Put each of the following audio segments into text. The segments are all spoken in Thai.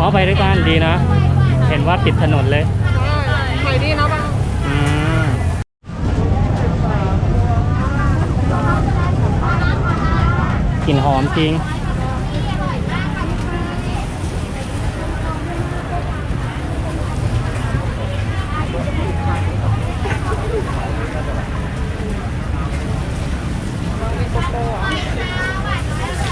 อ๋อไปด้วยกันดีนะ เห็นว่าปิดถนนเลยใช่ดีนะบ้างกลิ่นหอมจริง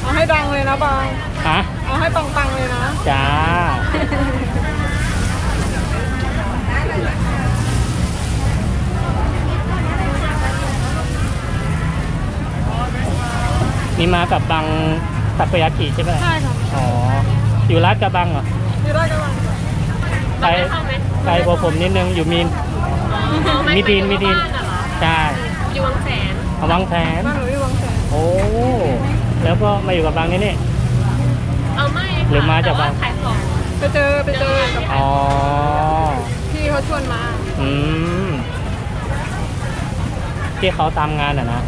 เอาให้ดังเลยนะบาง ฮะเอาให้ปังๆเลยนะ จ้า นี่มากับบังตักโกยากิใช่ไหมใช่ค่ะอ๋อ อยู่ร้านกระบังเหรอ ที่ได้กันบ้างไกลไกลกว่าผมนิดนึงอยู่มีน มีดีนมีดีนใช่อยู่วังแสนเอาวังแผนบ้านหนูที่วังแสน โอ้ แล้วก็มาอยู่กับบางนี่นี่เอาไม่ค่ะห รือมาจากแต่ว่าบ้านขายของไปเจอไปเจอกับอ๋อ พี่เขาชวนมา อืม ที่เขาตามงานอะนะ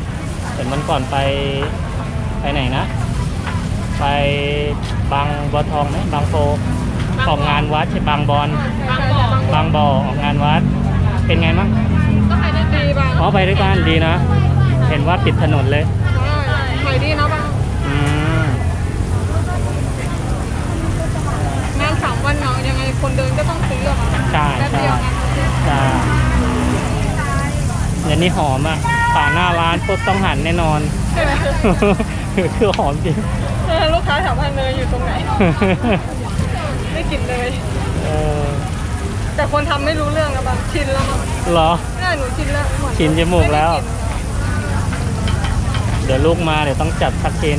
เห็นมันก่อนไปไปไหนนะ ไปบางบัวทองไหมบางโพออกงานวัดใช่บางบอน บางบ่อบางบ่อออกงานวัด เป็นไงมั่งก็ขายได้ดีบางอ๋อไปด้วยกันดีนะ เห็นว่าปิดถนนเลย ใช่ขายดีนะบาง อืม งานสามวันเนาะยังไงคนเดินก็ต้องซื้ออะค่ะ ใช่ แป๊บ ใช่ เดียวงานเขาซื้อ ใช่ เดี๋ยวนี้หอมอะป่าหน้าร้านปุ๊บต้องหันแน่นอน ใช่ไหมคือหอมจริงเออลูกค้าถามว่าเนยอยู่ตรงไหน ไม่กลินเลย เออแต่คนทำไม่รู้เรื่องนะบางชินแล้วมั้งเหรอเนี่ยหนูชินแล้วเหมือนชินจมูกแล้วไม่ได้นค่ะเดี๋ยวลูกมาเดี๋ยวต้องจัดสักชิ้น